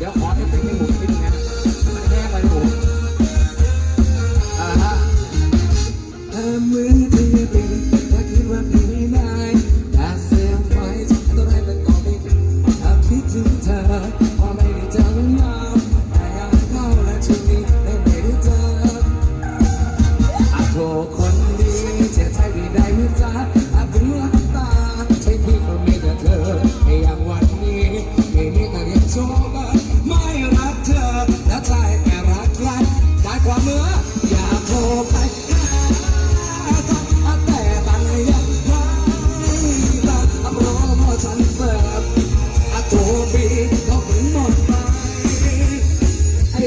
เดี๋ยวขอเอฟเฟกต์ในหูนิดนึงนะมันแห้งไปในหูอ่าฮะเธอมือที่ปิดถ้าคิดว่าพี่ไม่ได้แต่เสียงไฟต้องให้มันก่อบิดถ้าคิดถึงเธอพอไม่ได้เจอกันนานแต่อยากเข้าและช่วงนี้ได้ไม่ได้เจออาโทรคนดีเจ็บใจพี่ได้ไหมจ๊ะ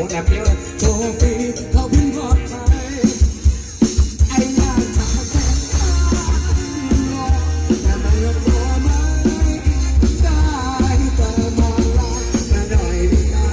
วงแอบเโชว์ฟรีเขาพิ่งปลอดภัไอ้ยาจากแสนตาแต่มันก็พไหมได้แต่มองลาแต่อยไม่ได้